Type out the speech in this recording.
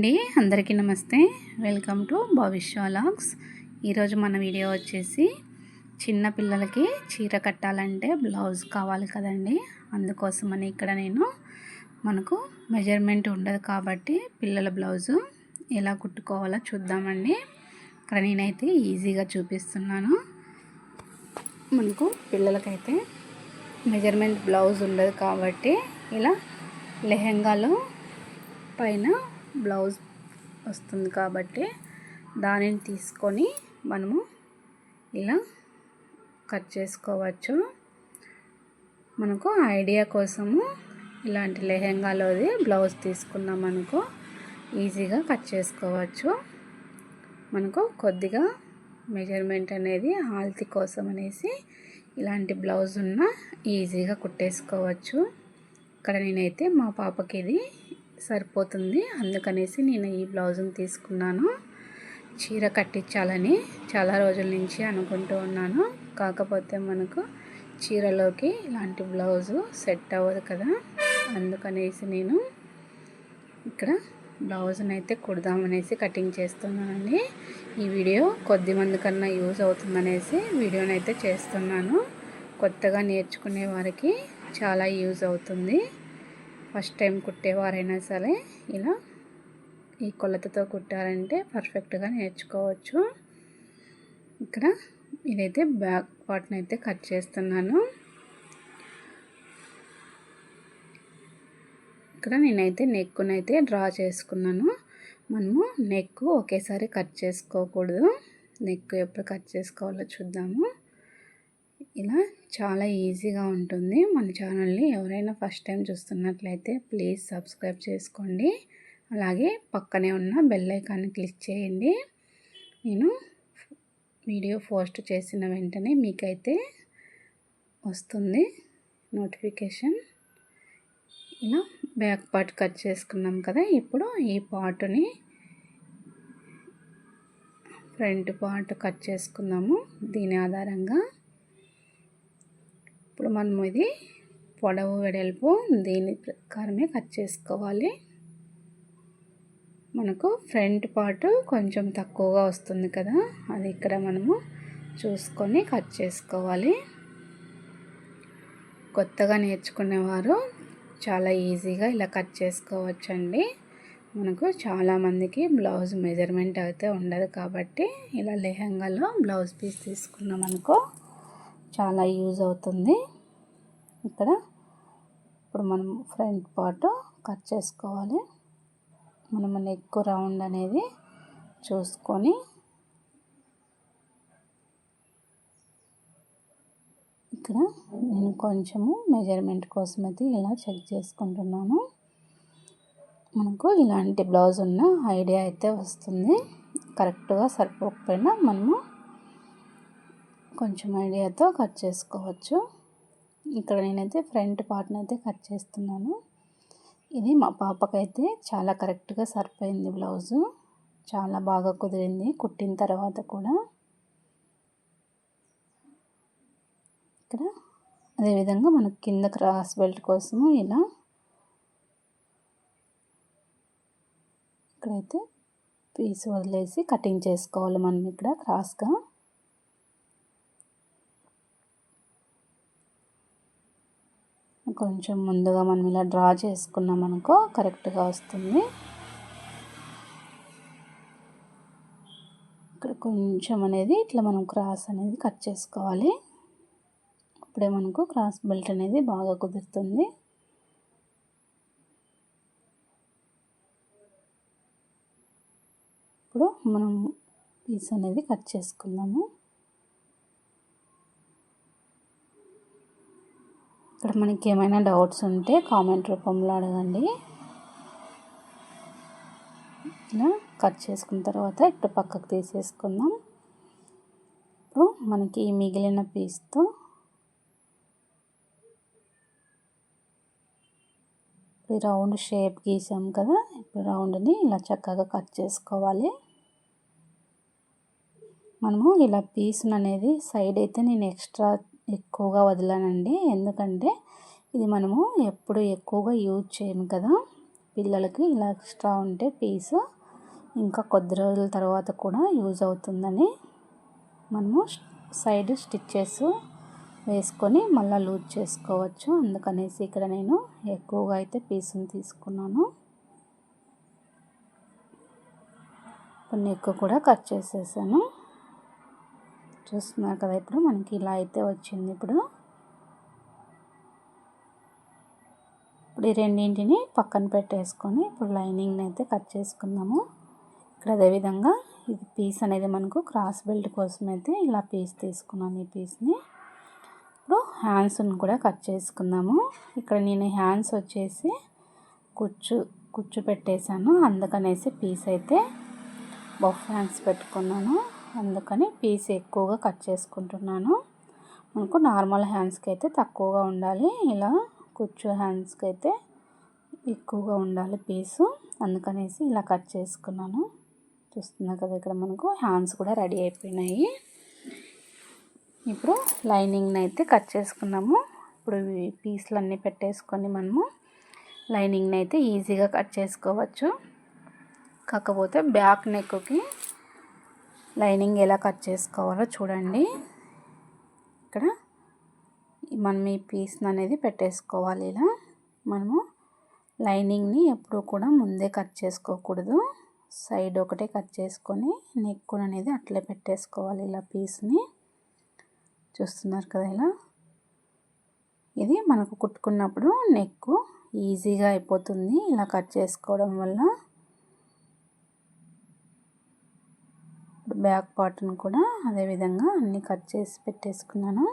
అండి. అందరికీ నమస్తే. వెల్కమ్ టు భవిష్య లాగ్స్ ఈరోజు మన వీడియో వచ్చేసి చిన్న పిల్లలకి చీర కట్టాలంటే బ్లౌజ్ కావాలి కదండి. అందుకోసమని ఇక్కడ నేను మనకు మెజర్మెంట్ ఉండదు కాబట్టి పిల్లల బ్లౌజు ఎలా కుట్టుకోవాలో చూద్దామండి. ఇక్కడ నేనైతే ఈజీగా చూపిస్తున్నాను. మనకు పిల్లలకైతే మెజర్మెంట్ బ్లౌజ్ ఉండదు కాబట్టి ఇలా లెహెంగాలో పైన బ్లౌజ్ వస్తుంది కాబట్టి దానిని తీసుకొని మనము ఇలా కట్ చేసుకోవచ్చు. మనకు ఐడియా కోసము ఇలాంటి లెహెంగాలోది బ్లౌజ్ తీసుకున్నాం అనుకో ఈజీగా కట్ చేసుకోవచ్చు. మనకు కొద్దిగా మెజర్మెంట్ అనేది హాల్తి కోసం అనేసి ఇలాంటి బ్లౌజ్ ఉన్న ఈజీగా కుట్టేసుకోవచ్చు. ఇక్కడ నేనైతే మా పాపకి ఇది సరిపోతుంది. అందుకనేసి నేను ఈ బ్లౌజ్ని తీసుకున్నాను. చీర కట్టించాలని చాలా రోజుల నుంచి అనుకుంటూ ఉన్నాను. కాకపోతే మనకు చీరలోకి ఇలాంటి బ్లౌజు సెట్ అవ్వదు కదా. అందుకనేసి నేను ఇక్కడ బ్లౌజ్ని అయితే కుడదామనేసి కటింగ్ చేస్తున్నానండి. ఈ వీడియో కొద్ది మంది కన్నా యూజ్ అవుతుందనేసి వీడియోని అయితే చేస్తున్నాను. కొత్తగా నేర్చుకునే వారికి చాలా యూజ్ అవుతుంది. ఫస్ట్ టైం కుట్టేవారైనా సరే ఇలా ఈ కొలతతో కుట్టారంటే పర్ఫెక్ట్గా నేర్చుకోవచ్చు. ఇక్కడ ఇదైతే బ్యాక్ పార్ట్ని అయితే కట్ చేస్తున్నాను. ఇక్కడ నేనైతే నెక్కునైతే డ్రా చేసుకున్నాను. మనము నెక్ ఒకేసారి కట్ చేసుకోకూడదు. నెక్ ఎప్పుడు కట్ చేసుకోవాలో చూద్దాము. ఇలా చాలా ఈజీగా ఉంటుంది. మన ఛానల్ని ఎవరైనా ఫస్ట్ టైం చూస్తున్నట్లయితే ప్లీజ్ సబ్స్క్రైబ్ చేసుకోండి. అలాగే పక్కనే ఉన్న బెల్ ఐకాన్ని క్లిక్ చేయండి. నేను వీడియో పోస్ట్ చేసిన వెంటనే మీకైతే వస్తుంది నోటిఫికేషన్. ఇలా బ్యాక్ పార్ట్ కట్ చేసుకున్నాం కదా ఇప్పుడు ఈ పార్ట్ని ఫ్రంట్ పార్ట్ కట్ చేసుకుందాము దీని ఆధారంగా. ఇప్పుడు మనం ఇది పొడవు వెడల్పు దీని ప్రకారమే కట్ చేసుకోవాలి. మనకు ఫ్రంట్ పార్ట్ కొంచెం తక్కువగా వస్తుంది కదా అది ఇక్కడ మనము చూసుకొని కట్ చేసుకోవాలి. కొత్తగా నేర్చుకునేవారు చాలా ఈజీగా ఇలా కట్ చేసుకోవచ్చండి. మనకు చాలామందికి బ్లౌజ్ మెజర్మెంట్ అయితే ఉండదు కాబట్టి ఇలా లెహంగాలో బ్లౌజ్ పీస్ తీసుకున్నాం అనుకో చాలా యూజ్ అవుతుంది. ఇక్కడ ఇప్పుడు మనం ఫ్రంట్ పార్ట్ కట్ చేసుకోవాలి. మనం నెక్ రౌండ్ అనేది చూసుకొని ఇక్కడ నేను కొంచెము మెజర్మెంట్ కోసం అయితే ఇలా చెక్ చేసుకుంటున్నాను. మనకు ఇలాంటి బ్లౌజ్ ఉన్న ఐడియా అయితే వస్తుంది. కరెక్ట్గా సరిపోకపోయినా మనము కొంచెం ఐడియాతో కట్ చేసుకోవచ్చు. ఇక్కడ నేనైతే ఫ్రంట్ పార్ట్ని అయితే కట్ చేస్తున్నాను. ఇది మా పాపకైతే చాలా కరెక్ట్గా సరిపోయింది బ్లౌజు. చాలా బాగా కుదిరింది కుట్టిన తర్వాత కూడా. ఇక్కడ అదేవిధంగా మనకు కింద క్రాస్ బెల్ట్ కోసము ఇలా ఇక్కడైతే పీస్ వదిలేసి కటింగ్ చేసుకోవాలి మనం ఇక్కడ క్రాస్గా. కొంచెం ముందుగా మనం ఇలా డ్రా చేసుకున్నాం అనుకో కరెక్ట్గా వస్తుంది. ఇక్కడ కొంచెం అనేది ఇట్లా మనం క్రాస్ అనేది కట్ చేసుకోవాలి. అప్పుడే మనకు క్రాస్ బెల్ట్ అనేది బాగా కుదురుతుంది. ఇప్పుడు మనం పీస్ అనేది కట్ చేసుకుందాము. ఇక్కడ మనకి ఏమైనా డౌట్స్ ఉంటే కామెంట్ రూపంలో అడగండి. ఇలా కట్ చేసుకున్న తర్వాత ఇప్పుడు పక్కకు తీసేసుకుందాం. ఇప్పుడు మనకి ఈ మిగిలిన పీస్తో ఈ రౌండ్ షేప్ గీసాం కదా ఇప్పుడు రౌండ్ని ఇలా చక్కగా కట్ చేసుకోవాలి. మనము ఇలా పీస్ని అనేది సైడ్ అయితే నేను ఎక్స్ట్రా ఎక్కువగా వదలనండి. ఎందుకంటే ఇది మనము ఎప్పుడు ఎక్కువగా యూజ్ చేయము కదా. పిల్లలకి ఇలా ఎక్స్ట్రా ఉంటే పీసు ఇంకా కొద్ది రోజుల తర్వాత కూడా యూజ్ అవుతుందని మనము సైడ్ స్టిచ్చెస్ వేసుకొని మళ్ళీ లూజ్ చేసుకోవచ్చు. అందుకనేసి ఇక్కడ నేను ఎక్కువగా అయితే పీసును తీసుకున్నాను. కొన్ని ఎక్కువ కూడా కట్ చేసేసాను. చూస్తున్నారు కదా ఇప్పుడు మనకి ఇలా అయితే వచ్చింది ఇప్పుడు. ఇప్పుడు ఈ రెండింటిని పక్కన పెట్టేసుకొని ఇప్పుడు లైనింగ్ని అయితే కట్ చేసుకుందాము. ఇక్కడ అదేవిధంగా ఇది పీస్ అనేది మనకు క్రాస్ బెల్ట్ కోసం అయితే ఇలా పీస్ తీసుకున్నాను ఈ పీస్ని ఇప్పుడు హ్యాండ్స్ని కూడా కట్ చేసుకుందాము. ఇక్కడ నేను హ్యాండ్స్ వచ్చేసి కుచ్చు కుచ్చు పెట్టేశాను. అందుకనేసి పీస్ అయితే బఫ్ హ్యాండ్స్ పెట్టుకున్నాను. అందుకని పీస్ ఎక్కువగా కట్ చేసుకుంటున్నాను. మనకు నార్మల్ హ్యాండ్స్కి అయితే తక్కువగా ఉండాలి. ఇలా కుచ్చు హ్యాండ్స్కి అయితే ఎక్కువగా ఉండాలి పీసు. అందుకనేసి ఇలా కట్ చేసుకున్నాను. చూస్తున్నా కదా ఇక్కడ మనకు హ్యాండ్స్ కూడా రెడీ అయిపోయినాయి. ఇప్పుడు లైనింగ్ని అయితే కట్ చేసుకున్నాము. ఇప్పుడు పీసులు అన్నీ పెట్టేసుకొని మనము లైనింగ్ని అయితే ఈజీగా కట్ చేసుకోవచ్చు. కాకపోతే బ్యాక్ నెక్కి లైనింగ్ ఎలా కట్ చేసుకోవాలో చూడండి. ఇక్కడ మనం ఈ పీస్ని అనేది పెట్టేసుకోవాలి ఇలా. మనము లైనింగ్ని ఎప్పుడూ కూడా ముందే కట్ చేసుకోకూడదు. సైడ్ ఒకటే కట్ చేసుకొని నెక్ అనేది అట్లే పెట్టేసుకోవాలి ఇలా పీస్ని చూస్తున్నారు కదా ఇలా. ఇది మనకు కుట్టుకున్నప్పుడు నెక్ ఈజీగా అయిపోతుంది ఇలా కట్ చేసుకోవడం వల్ల. బ్యాక్ పార్ట్ని కూడా అదేవిధంగా అన్నీ కట్ చేసి పెట్టేసుకున్నాను.